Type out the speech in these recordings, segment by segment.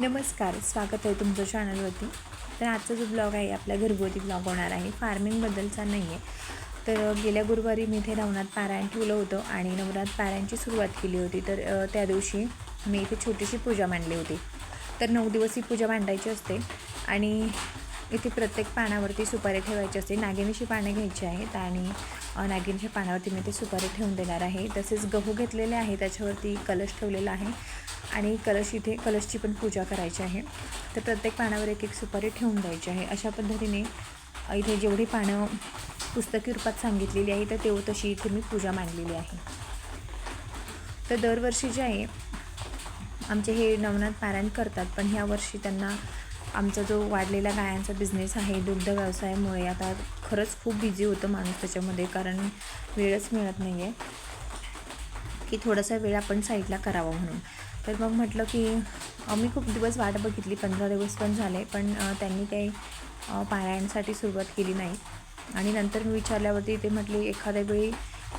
नमस्कार स्वागत आहे तुमचं चॅनलवरती. तर आजचा जो ब्लॉग आहे आपला घरगुती ब्लॉग होणार आहे. फार्मिंगबद्दलचा नाही आहे तर गेल्या गुरुवारी मी इथे नवनाथ पारायण ठेवलं होतं आणि नवनाथ पारायणची सुरुवात केली होती. तर त्या दिवशी मी इथे छोटीशी पूजा मांडली होती. तर नऊ दिवस ही पूजा मांडायची असते आणि इथे प्रत्येक पानावरती सुपारी ठेवायची असते. नागिनीची पाने घ्यायची आहेत आणि नागिनीच्या पानावरती मी ते सुपारी ठेवून देणार आहे. तसेच गहू घेतलेले आहे त्याच्यावरती कलश ठेवलेला आहे. आणि कलश इथे कलशची पण पूजा करायची आहे. तर प्रत्येक पानावर एक एक सुपारी ठेवून द्यायची आहे. अशा पद्धतीने इथे जेवढी पानं पुस्तकी रूपात सांगितलेली आहे तर तेव्हा तशी इथे मी पूजा मांडलेली आहे. तर दरवर्षी जे आहे आमचे हे नवनाथ पारायण करतात पण ह्या वर्षी त्यांना आमचा जो वाढलेला गायांचा बिझनेस आहे दुग्ध व्यवसायामुळे आता खरंच खूप बिझी होतं माणूस त्याच्यामध्ये कारण वेळच मिळत नाही आहे की थोडासा वेळ आपण साईडला करावा म्हणून. तर मग म्हटलं की मी खूप दिवस वाट बघितली पंधरा दिवस पण झाले पण त्यांनी काही पायांसाठी सुरुवात केली नाही. आणि नंतर मी विचारल्यावरती ते म्हटले एखाद्या वेळी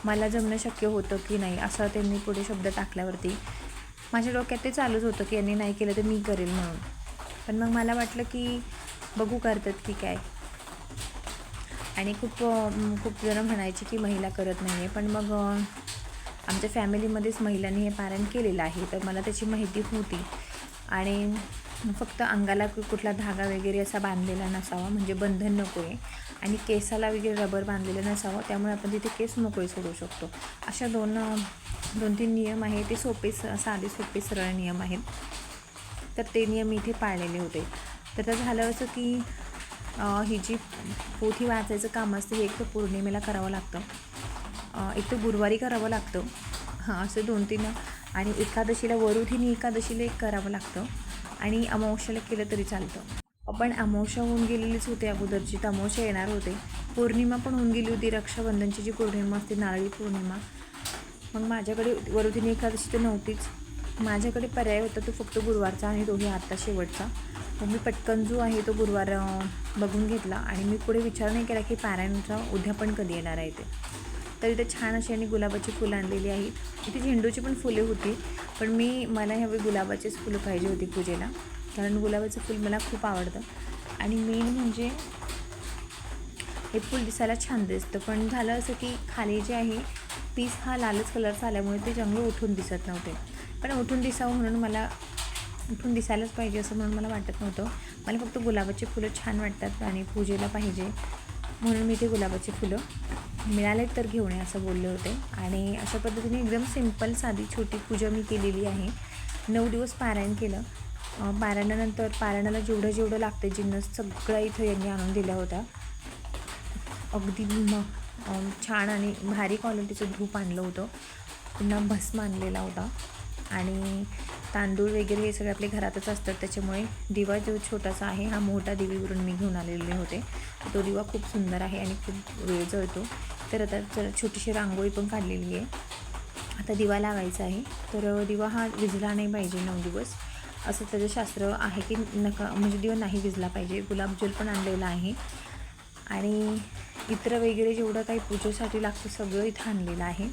मला जमणं शक्य होतं की नाही? असं त्यांनी पुढे शब्द टाकल्यावरती माझ्या डोक्यात ते चालूच होतं की यांनी नाही केलं तर मी करेल म्हणून. पण मग मला वाटलं की बघू करतात की काय? आणि खूप खूप जणं म्हणायचे की महिला करत नाही आहे पण मग आमच्या फॅमिलीमध्येच महिलांनी हे पारायण केलेलं आहे. तर मला त्याची माहिती होती. आणि फक्त अंगाला कुठला धागा वगैरे असा बांधलेला नसावा म्हणजे बंधन नको आहे आणि केसाला वगैरे रबर बांधलेलं नसावं त्यामुळे आपण तिथे केस मोकळे सोडू शकतो. अशा दोन दोन तीन नियम आहे ते सोपे स- साधे सोपे सरळ नियम आहेत. तर ते नियम इथे पाळलेले होते. तर झालं असं की ही जी पोथी वाचायचं काम असतं हे एक तर पौर्णिमेला करावं लागतं. एक तर गुरुवारी करावं लागतं. हां असं दोन तीन आणि एकादशीला वरुधिनी एकादशीला एक करावं लागतं आणि अमावस्याला केलं तरी चालतं. पण अमावस्या होऊन गेलेलीच होते अगोदरची तर अमावश्या येणार होते. पौर्णिमा पण होऊन गेली होती रक्षाबंधनची जी पौर्णिमा असते नारळी पौर्णिमा. मग माझ्याकडे वरुधिनी एकादशी तर नव्हतीच. माझ्याकडे पर्याय होता तो फक्त गुरुवारचा आणि दोन्ही आत्ता शेवटचा. मग मी पटकन जो आहे तो गुरुवार बघून घेतला आणि मी पुढे विचार नाही केला की पारायणचा उद्या पण कधी येणार आहे ते. तर इथे छान अशी आणि गुलाबाची फुलं आणलेली आहेत. इथे झेंडूची पण फुले होती पण मी मला ह्यावेळी गुलाबाचीच फुलं पाहिजे होती पूजेला. कारण गुलाबाचं फुल मला खूप आवडतं. आणि मेन म्हणजे हे फुल दिसायला छान दिसतं. पण झालं असं की खाली जे आहे पीस हा लालच कलरचा आल्यामुळे ते चांगलं उठून दिसत नव्हते. पण उठून दिसावं म्हणून मला उठून दिसायलाच पाहिजे असं म्हणून मला वाटत नव्हतं. मला फक्त गुलाबाची फुलं छान वाटतात आणि पूजेला पाहिजे म्हणून मी ते गुलाबाची फुलं मिळाले तर घेऊन ये असं बोलले होते. आणि अशा पद्धतीने एकदम सिंपल साधी छोटी पूजा मी केलेली आहे. नऊ दिवस पारायण केलं. पारायणानंतर पारायणाला जेवढं जेवढं लागतं जिन्नस सगळं इथं यांनी आणून दिला होता अगदी छान आणि भारी क्वालिटीचं धूप आणलं होतं. पुन्हा भस्म आणलेला होता. आणि तांदूळ वगैरे हे सगळे आपल्या घरातच असतात. त्याच्यामुळे दिवा जो छोटासा आहे हा मोठा देवीवरून मी घेऊन आलेले होते. तो दिवा खूप सुंदर आहे आणि खूप वेळ जळतो. तर आता जरा छोटीशी रांगोळी पण काढलेली आहे. आता दिवा लावायचा आहे. तर दिवा हा विझला नाही पाहिजे नऊ दिवस. असं त्याचं शास्त्र आहे की नका म्हणजे दिवा नाही विजला पाहिजे. गुलाबजल पण आणलेला आहे. आणि इतर वगैरे जेवढं काही पूजेसाठी लागतं सगळं इथं आणलेलं आहे.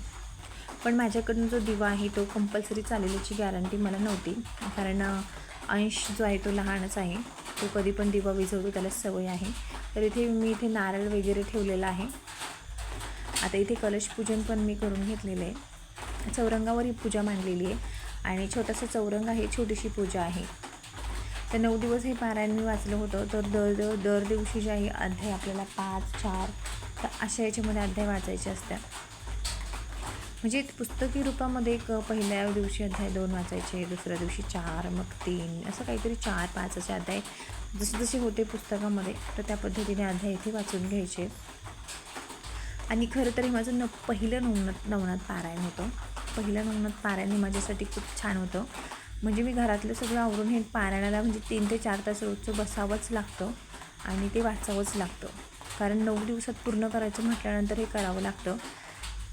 पण माझ्याकडून जो दिवा आहे तो कंपल्सरी चालेल्याची गॅरंटी मला नव्हती. कारण अंश जो आहे तो लहानच आहे. तो कधी पण दिवा विझवतो त्याला सवय आहे. तर इथे मी इथे नारळ वगैरे ठेवलेला आहे. आता इथे कलश पूजन पण मी करून घेतलेलं आहे. चौरंगावर ही पूजा मांडलेली आहे. आणि छोटासा चौरंग आहे छोटीशी पूजा आहे. तर नऊ दिवस हे पारायण मी वाचलं होतं. तर दर दर दर दिवशी जे आहे अध्याय आपल्याला पाच चार तर अशा याच्यामध्ये अध्याय वाचायचे असतात. म्हणजे पुस्तकी रूपामध्ये एक पहिल्या दिवशी अध्याय दोन वाचायचे दुसऱ्या दिवशी चार मग तीन असं काहीतरी चार पाच असे अध्याय जसे जसे होते पुस्तकामध्ये तर त्या पद्धतीने अध्याय इथे वाचून घ्यायचे. आणि खरं तरी माझं न पहिलं नवनाथ नवनाथ पारायण होतं. पहिलं नवनाथ पारायण हे माझ्यासाठी खूप छान होतं. म्हणजे मी घरातलं सगळं आवरून हे पारायणाला म्हणजे तीन ते चार तास रोजचं बसावंच लागतं आणि ते वाचावंच लागतं. कारण नऊ दिवसात पूर्ण करायचं म्हटल्यानंतर हे करावं लागतं.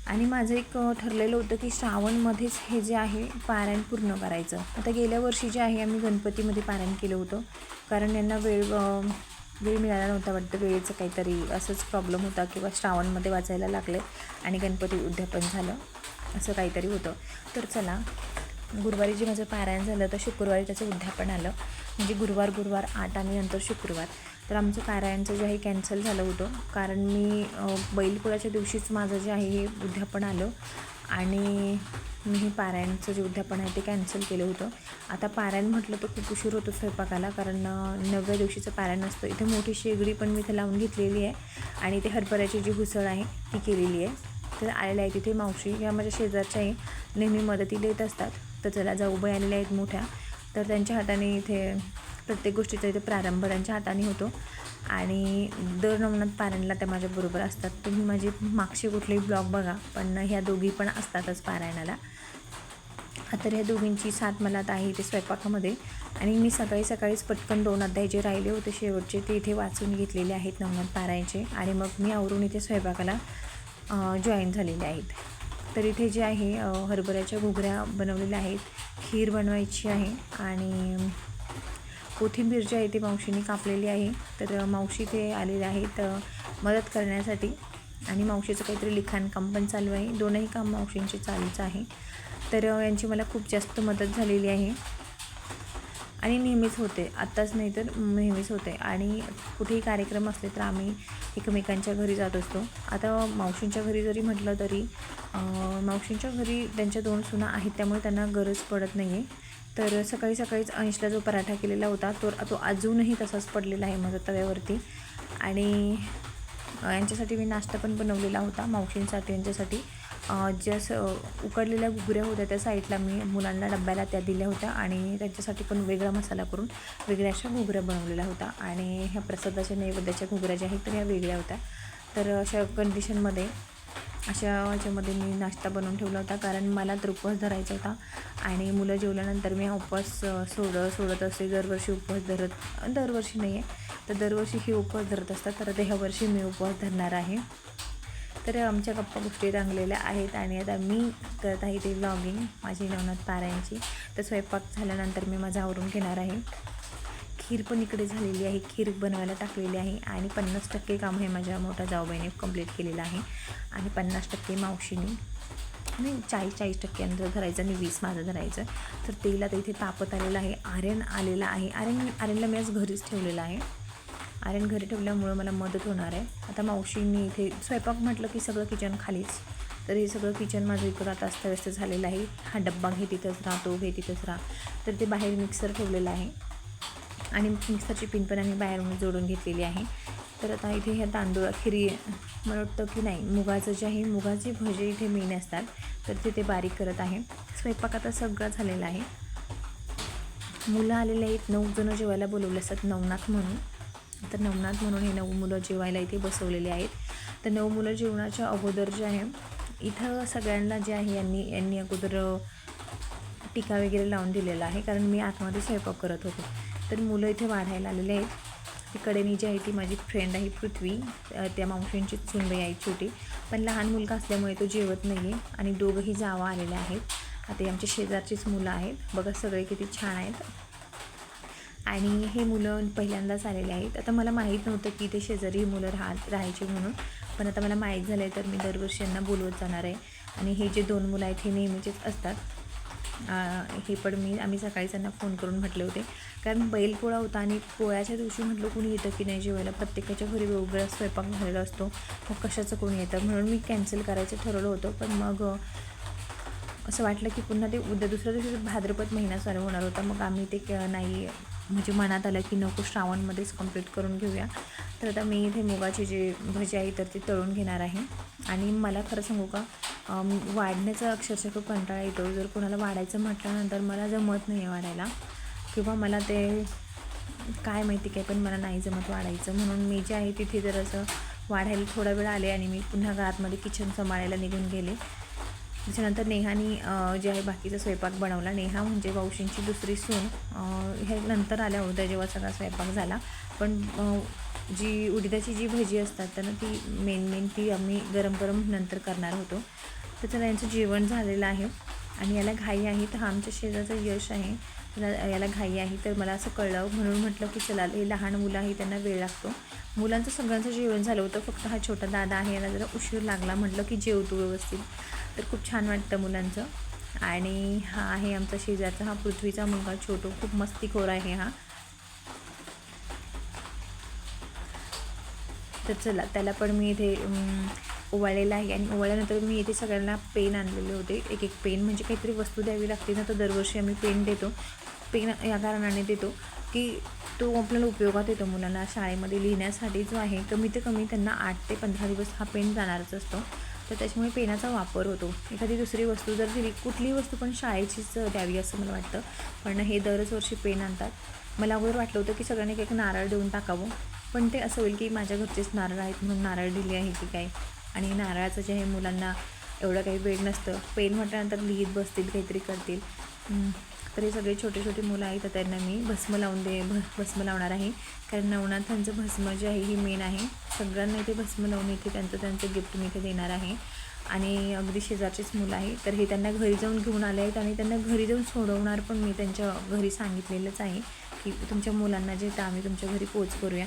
आणि माझं एक ठरलेलं होतं की श्रावणमध्येच हे जे आहे पारायण पूर्ण करायचं. आता गेल्या वर्षी जे आहे आम्ही गणपतीमध्ये पारायण केलं होतं. कारण यांना वेळ वेळ मिळाला नव्हता वाटतं. वेळेचं काहीतरी असंच प्रॉब्लेम होता किंवा श्रावणमध्ये वाचायला लागले आणि गणपती उद्यापन झालं असं काहीतरी होतं. तर चला गुरुवारी जे माझं पारायण झालं तर शुक्रवारी त्याचं उद्यापन आलं. म्हणजे गुरुवार गुरुवार आठ आणि नंतर शुक्रवार. तर आमचं पारायणचं जे आहे कॅन्सल झालं होतं. कारण मी बैलपोळ्याच्या दिवशीच माझं जे आहे हे उद्यापन आलं. आणि मी हे पारायणचं जे उद्यापन आहे ते कॅन्सल केलं होतं. आता पारायण म्हटलं तर खूप उशीर होतो स्वयंपाकाला कारण नवव्या दिवशीचं पारायण असतं. इथे मोठी शेगडी पण मी इथे लावून घेतलेली आहे आणि ते हरभऱ्याची जी हुसळ आहे ती केलेली आहे. तर आलेल्या आहे तिथे मावशी. या माझ्या शेजारच्याही नेहमी मदतीला येत असतात. तर चला जाऊबाई आलेल्या आहेत मोठ्या तर त्यांच्या हाताने इथे प्रत्येक गोष्टीचा इथे प्रारंभ त्यांच्या हाताने होतो. आणि दर नवनाथ पारायणला त्या माझ्याबरोबर असतात. तुम्ही माझे मागचे कुठलेही ब्लॉग बघा पण ह्या दोघी पण असतातच पारायणाला. तर ह्या दोघींची साथ मला आता आहे इथे स्वयंपाकामध्ये. आणि मी सकाळी सकाळीच पटकन दोन अध्याय जे राहिले होते शेवटचे ते इथे वाचून घेतलेले आहेत नवनाथ पारायणचे. आणि मग मी आवरून इथे स्वयंपाकाला जॉईन झालेले आहेत. तर इथे जे आहे हरभऱ्याच्या घुगऱ्या बनवलेल्या आहेत. खीर बनवायची आहे आणि कोथिंबीर जी आहे ती मावशीने कापलेली आहे. तर मावशी ते आलेले आहेत मदत करण्यासाठी. आणि मावशीचं काहीतरी लिखाण काम पण चालू आहे. दोनही काम मावशींचे चालूच आहे. तर यांची मला खूप जास्त मदत झालेली आहे. आणि नेहमीच होते. आत्ताच नाही तर नेहमीच होते. आणि कुठेही कार्यक्रम असले तर आम्ही एकमेकांच्या घरी जात असतो. आता मावशींच्या घरी जरी म्हटलं तरी मावशींच्या घरी त्यांच्या दोन सुना आहेत त्यामुळे त्यांना गरज पडत नाही आहे तर सकाळी सकाळीच अंशला जो पराठा केलेला होता तो तो अजूनही तसाच पडलेला आहे माझ्या तव्यावरती. आणि यांच्यासाठी मी नाश्ता पण बनवलेला होता मावशींसाठी यांच्यासाठी. ज्या स उकडलेल्या घुगऱ्या होत्या त्या साईडला मी मुलांना डब्याला त्या दिल्या होत्या आणि त्यांच्यासाठी पण वेगळा मसाला करून वेगळ्या अशा घुगऱ्या बनवलेल्या होत्या. आणि ह्या प्रसादाच्या नैवेद्याच्या घुगऱ्या ज्या आहेत तर ह्या वेगळ्या होत्या. तर अशा कंडिशनमध्ये अशा ह्याच्यामध्ये मी नाश्ता बनवून ठेवला होता कारण मला तर उपवास धरायचा होता. आणि मुलं जेवल्यानंतर मी हा उपवास सोड सोडत असते. दरवर्षी उपवास धरत दरवर्षी नाही आहे तर दरवर्षी ही उपवास धरत असतात. तर आता ह्या वर्षी मी उपवास धरणार आहे. तर आमच्या गप्पा गोष्टी रंगलेल्या आहेत आणि आता मी करत आहे ते व्लॉगिंग माझी नवनाथ पारायणची. तर स्वयंपाक झाल्यानंतर मी माझा आवरून घेणार आहे. खीर पण इकडे झालेली आहे. खीर बनवायला टाकलेली आहे. आणि पन्नास टक्के काम हे माझ्या मोठ्या जाऊबाईने कंप्लीट केलेलं आहे. आणि पन्नास टक्के मावशीने नाही चाळीस चाळीस अंदर धरायचं आणि वीस माझं धरायचं. तर तेला तर इथे तापत आलेलं आहे. आर्यन आलेला आहे. आर्यन आर्यनला मी आज घरीच ठेवलेलं आहे. आर्यन घरी ठेवल्यामुळं मला मदत होणार आहे. आता मावशींनी इथे स्वयंपाक म्हटलं की सगळं किचन खालीच. तर हे सगळं किचन माझं इकडं आता अस्तव्यस्त झालेलं आहे. हा डब्बा घे तिथंच राहा तो घे तिथंच राहा. तर ते बाहेर मिक्सर ठेवलेलं आहे. आणि मिक्सरची पिन पण आम्ही बाहेरून जोडून घेतलेली आहे. तर आता इथे ह्या तांदूळ खिरी मला वाटतं की नाही मुगाचं जे आहे मुगाचे भजे इथे मेन असतात. तर ते ते बारीक करत आहे. स्वयंपाक आता सगळा झालेला आहे. मुलं आलेले आहेत. नऊ जणं जेवायला बोलवले असतात. नवनाथ म्हणून. तर नवनाथ म्हणून हे नऊ मुलं जेवायला इथे बसवलेले आहेत. तर नऊ मुलं जेवणाच्या अगोदर जे आहे इथं सगळ्यांना जे आहे यांनी यांनी अगोदर टीका वगैरे लावून दिलेला आहे. कारण मी आतमध्ये स्वयंपाक करत होते. तर मुलं इथे वाढायला आलेले आहेत. तिकडे जी आहे ती माझी फ्रेंड आहे पृथ्वी. त्या मावशींची सुनबाई आहे छोटी. पण लहान मुलगा असल्यामुळे तो जेवत नाही आहे आणि दोघंही जावा आलेले आहेत. आता आमच्या शेजारचीच मुलं आहेत. बघा सगळे किती छान आहेत. आणि हे मुलं पहिल्यांदाच आलेले आहेत. आता मला माहीत नव्हतं की ते शेजारी ही मुलं राहा राहायची म्हणून. पण आता मला माहीत झालं आहे तर मी दरवर्षी यांना बोलवत जाणार आहे. आणि हे जे दोन मुलं आहेत हे नेहमीचेच असतात. हे पण मी आम्ही सकाळी त्यांना फोन करून म्हटले होते. कारण बैलपोळा होता आणि पोळ्याच्या दिवशी म्हटलं कोणी येतं की नाही जेवायला. प्रत्येकाच्या घरी वेगवेगळा स्वयंपाक झालेला असतो. मग कशाचं कोणी येतं? म्हणून मी कॅन्सल करायचं ठरवलं होतं. पण मग असं वाटलं की पुन्हा ते उद्या दुसऱ्या दिवशी भाद्रपद महिना चालू होणार होता. मग आम्ही ते क- नाही म्हणजे मनात आलं की नको श्रावणमध्येच कंप्लीट करून घेऊया. तर आता मी इथे मुगाची जे भजी आहे तर ती तळून घेणार आहे. आणि मला खरं सांगू का वाढण्याचा अक्षरशः खूप कंटाळा येतो. जर कोणाला वाढायचं म्हटल्यानंतर मला जमत नाही आहे वाढायला. किंवा मला ते काय माहिती काय पण मला नाही जमत वाढायचं. म्हणून मी जे आहे तिथे जर असं वाढायला थोडा वेळ आले आणि मी पुन्हा घरातमध्ये किचन सांभाळायला निघून गेले. त्याच्यानंतर नेहानी जे आहे बाकीचा स्वयंपाक बनवला. नेहा म्हणजे वावशींची दुसरी सून. हे नंतर आल्या होत्या जेव्हा सगळा स्वयंपाक झाला. पण जी उडीदाची जी भजी असतात त्यांना ती मेन मेन ती आम्ही गरम गरम नंतर करणार होतो. तर यांचं जेवण झालेलं आहे. आणि याला घाई आहे तर हा आमच्या शेजारचं यश आहे. याला घाई आहे तर मला असं कळलं. म्हणून म्हटलं की चला हे लहान मुलं आहे त्यांना वेळ लागतो. मुलांचं सगळ्यांचं जेवण झालं होतं फक्त हा छोटा दादा आहे याला जरा उशीर लागला. म्हटलं की जेवतो व्यवस्थित. तर खूप छान वाटतं मुलांचं. आणि हा आहे आमचा शेजारचा हा पृथ्वीचा मुलगा छोटो. खूप मस्तीखोर आहे हा. तर चला त्याला पण मी इथे ओवाळलेला आहे आणि ओवाळल्यानंतर मी इथे सगळ्यांना पेन आणलेले होते. एक एक पेन म्हणजे काहीतरी वस्तू द्यावी लागते ना तर दरवर्षी आम्ही पेन देतो. पेन या कारणाने देतो की तो आपल्याला उपयोगात येतो मुलांना. शाळेमध्ये लिहिण्यासाठी जो आहे कमीत कमी त्यांना आठ ते पंधरा दिवस हा पेन जाणारच असतो. तर त्याच्यामुळे पेनाचा वापर होतो. एखादी दुसरी वस्तू जर दिली कुठलीही वस्तू पण शाळेचीच द्यावी असं मला वाटतं. पण हे दरच वर्षी पेन आणतात. मला अगोदर वाटलं होतं की सगळ्यांनी एक एक नारळ देऊन टाकावं. पण ते असं होईल की माझ्या घरचेच नारळ आहेत म्हणून नारळ दिले आहे की काय. आणि नारळाचं जे आहे मुलांना एवढं काही वेळ नसतं. पेन म्हटल्यानंतर लिहित बसतील काहीतरी करतील. तर हे सगळे छोटे छोटे मुलं आहेत तर त्यांना मी भस्म लावून दे भ भस्म लावणार आहे. कारण नवनाथांचं भस्म जे आहे ही मेन आहे. सगळ्यांना इथे भस्म लावून इथे त्यांचं त्यांचं गिफ्ट मी इथे देणार आहे. आणि अगदी शेजारचीच मुलं आहे तर हे त्यांना घरी जाऊन घेऊन आले आहेत आणि त्यांना घरी जाऊन सोडवणार पण मी त्यांच्या घरी सांगितलेलंच आहे. की तुमच्या मुलांना जे तर आम्ही तुमच्या घरी पोच करूया.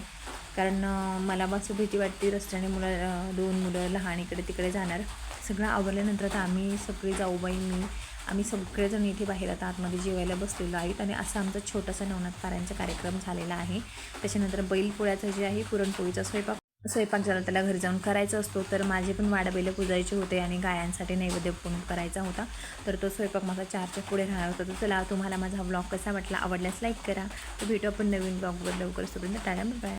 कारण मला बस भीती वाटते रस्त्याने मुलं दोन मुलं लहान इकडे तिकडे जाणार. सगळं आवरल्यानंतर आता आम्ही सगळी जाऊबाई मी आम्ही सगळेजण इथे बाहेर आता आतमध्ये जेवायला बसलेलो आहेत. आणि असा आमचा छोटासा नवनाथ पारायणचा कार्यक्रम झालेला आहे. त्याच्यानंतर बैलपोळ्याचं जे आहे पुरणपोळीचा स्वयंपाक स्वयंपाक झाला त्याला घरी जाऊन करायचा असतो. तर माझे पण वाडबैल पुजायचे होते आणि गायांसाठी नैवेद्य पण करायचा होता. तर तो स्वयंपाक माझा चारच्या पुढे राहणार होता. तर चला तुम्हाला माझा व्लॉग कसा वाटला आवडल्यास लाईक करा. तर भेटू आपण नवीन ब्लॉगवर लवकर सोडून टाळा बाय